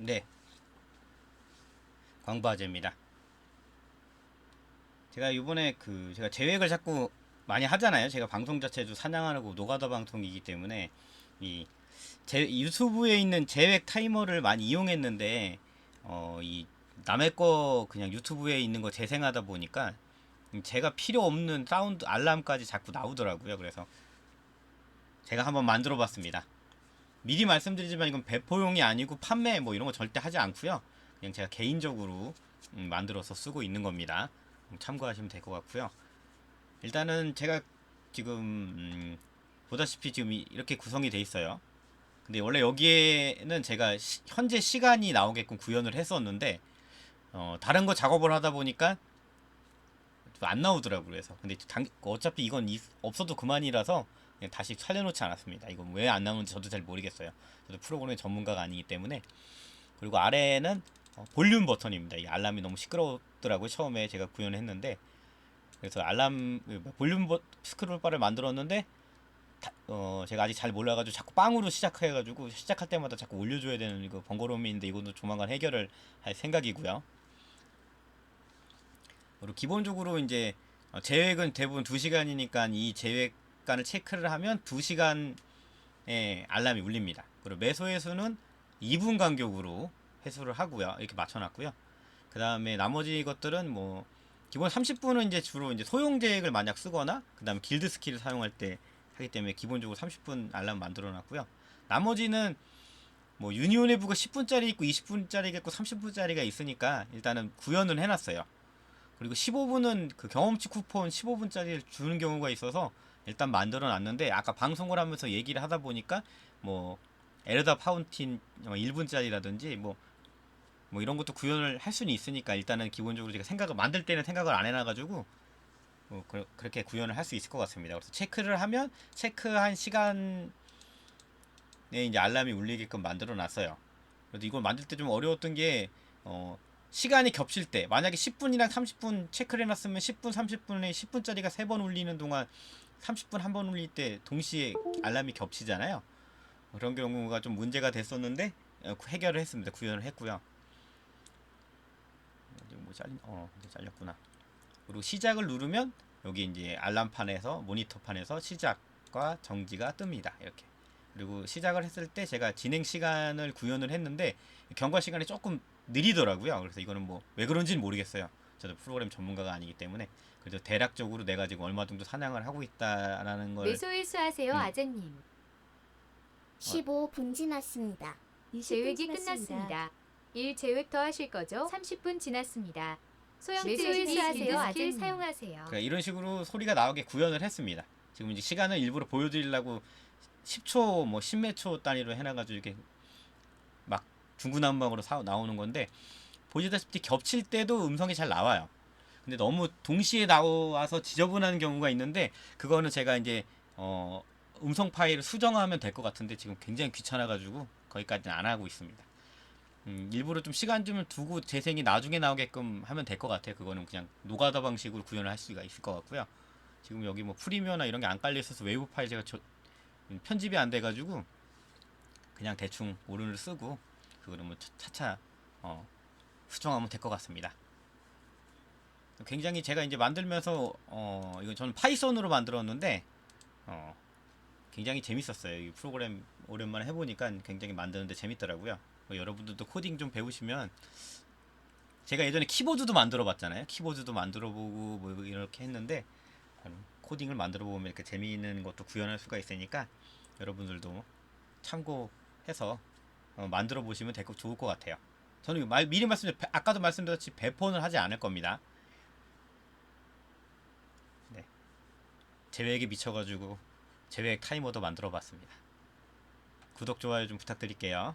네. 광바제입니다. 제가 이번에 그 제가 제획을 자꾸 많이 하잖아요. 제가 방송 자체도 사냥하고 노가다 방송이기 때문에 이 제 유튜브에 있는 제획 타이머를 많이 이용했는데 어 이 남의 거 그냥 유튜브에 있는 거 재생하다 보니까 제가 필요 없는 사운드 알람까지 자꾸 나오더라고요. 그래서 제가 한번 만들어 봤습니다. 미리 말씀드리지만 이건 배포용이 아니고 판매 뭐 이런 거 절대 하지 않고요. 그냥 제가 개인적으로 음, 만들어서 쓰고 있는 겁니다. 음, 참고하시면 될 것 같고요. 일단은 제가 지금 음, 보다시피 지금 이- 이렇게 구성이 돼 있어요. 근데 원래 여기에는 제가 시- 현재 시간이 나오게끔 구현을 했었는데 어, 다른 거 작업을 하다 보니까 좀안 나오더라고요. 그래서 근데 당, 어차피 이건 이- 없어도 그만이라서 다시 살려놓지 않았습니다. 이건 왜 안 나오는지 저도 잘 모르겠어요. 저도 프로그램 전문가가 아니기 때문에 그리고 아래는 어, 볼륨 버튼입니다. 이 알람이 너무 시끄럽더라고요. 처음에 제가 구현했는데 그래서 알람 그 볼륨 버, 스크롤 바를 만들었는데 다- 어, 제가 아직 잘 몰라가지고 자꾸 빵으로 시작해가지고 시작할 때마다 자꾸 올려줘야 되는 이거 번거로움이 있는데 이것도 조만간 해결을 할 생각이고요. 그리고 기본적으로 이제 어, 제획은 대부분 2시간이니까 이 제획 간을 체크를 하면 2시간에 알람이 울립니다. 그리고 매소 회수는 2분 간격으로 회수를 하고요. 이렇게 맞춰놨고요. 그 다음에 나머지 것들은 뭐 기본 30분은 이제 주로 이제 소형 제획을 만약 쓰거나 그 다음에 길드 스킬을 사용할 때 하기 때문에 기본적으로 30분 알람 만들어 놨고요. 나머지는 뭐 유니온 해부가 10분짜리 있고 20분짜리 있고 30분짜리가 있으니까 일단은 구현을 해놨어요. 그리고 15분은 그 경험치 쿠폰 15분짜리를 주는 경우가 있어서 일단 만들어 놨는데 아까 방송을 하면서 얘기를 하다 보니까 뭐 에르다 파운틴 1분짜리라든지 뭐 뭐 이런 것도 구현을 할 수는 있으니까 일단은 기본적으로 제가 생각을 만들 때는 생각을 안 해놔가지고 뭐 그, 렇게 구현을 할 수 있을 것 같습니다. 그래서 체크를 하면 체크한 시간에 이제 알람이 울리게끔 만들어 놨어요. 그래도 이걸 만들 때 좀 어려웠던 게 어, 시간이 겹칠 때 만약에 10분이랑 30분 체크를 해놨으면 10분 30분에 10분짜리가 3번 울리는 동안 30분 한 번 울릴 때 동시에 알람이 겹치잖아요. 그런 경우가 좀 문제가 됐었는데 어, 해결을 했습니다. 구현을 했고요. 뭐 잘린 어 이제 잘렸구나. 그리고 시작을 누르면 여기 이제 알람판에서 모니터판에서 시작과 정지가 뜹니다. 이렇게. 그리고 시작을 했을 때 제가 진행 시간을 구현을 했는데 경과 시간이 조금 느리더라고요. 그래서 이거는 뭐 왜 그런지는 모르겠어요. 저도 프로그램 전문가가 아니기 때문에 그래도 대략적으로 내가 지금 얼마 정도 사냥을 하고 있다라는 걸 매소일수 하세요, 음. 아재님. 15 분 지났습니다. 제획이 끝났습니다. 일 제획 더 하실 거죠? 30분 지났습니다. 소형 매소일수 제획 하세요, 하세요, 아재님. 아재 사용하세요. 그러니까 이런 식으로 소리가 나오게 구현을 했습니다. 지금 이제 시간을 일부러 보여드리려고 10초 뭐 10몇 초 단위로 해놔가지고 이렇게 막 중구난방으로 사, 나오는 건데 보시다시피 겹칠 때도 음성이 잘 나와요. 근데 너무 동시에 나와서 지저분한 경우가 있는데 그거는 제가 이제 어 음성 파일을 수정하면 될 것 같은데 지금 굉장히 귀찮아가지고 거기까지는 안 하고 있습니다. 음, 일부러 좀 시간 좀 두고 재생이 나중에 나오게끔 하면 될 것 같아요. 그거는 그냥 노가다 방식으로 구현을 할 수가 있을 것 같고요. 지금 여기 뭐 프리미어나 이런 게 안 깔려 있어서 웨이브 파일 제가 저, 음, 편집이 안 돼가지고 그냥 대충 오른을 쓰고 그거는 뭐 차- 차차 어, 수정하면 될 것 같습니다. 굉장히 제가 이제 만들면서 어, 이건 저는 파이썬으로 만들었는데 어, 굉장히 재밌었어요. 이 프로그램 오랜만에 해보니까 굉장히 만드는데 재밌더라고요. 뭐 여러분들도 코딩 좀 배우시면 제가 예전에 키보드도 만들어 봤잖아요. 키보드도 만들어 보고 뭐 이렇게 했는데 음, 코딩을 만들어 보면 이렇게 재미있는 것도 구현할 수가 있으니까 여러분들도 참고해서 어, 만들어 보시면 될거 좋을 것 같아요. 저는 말, 미리 말씀드린 아까도 말씀드렸듯이 배폰을 하지 않을 겁니다. 네. 제획에 미쳐가지고 제획 타이머도 만들어 봤습니다. 구독 좋아요 좀 부탁드릴게요.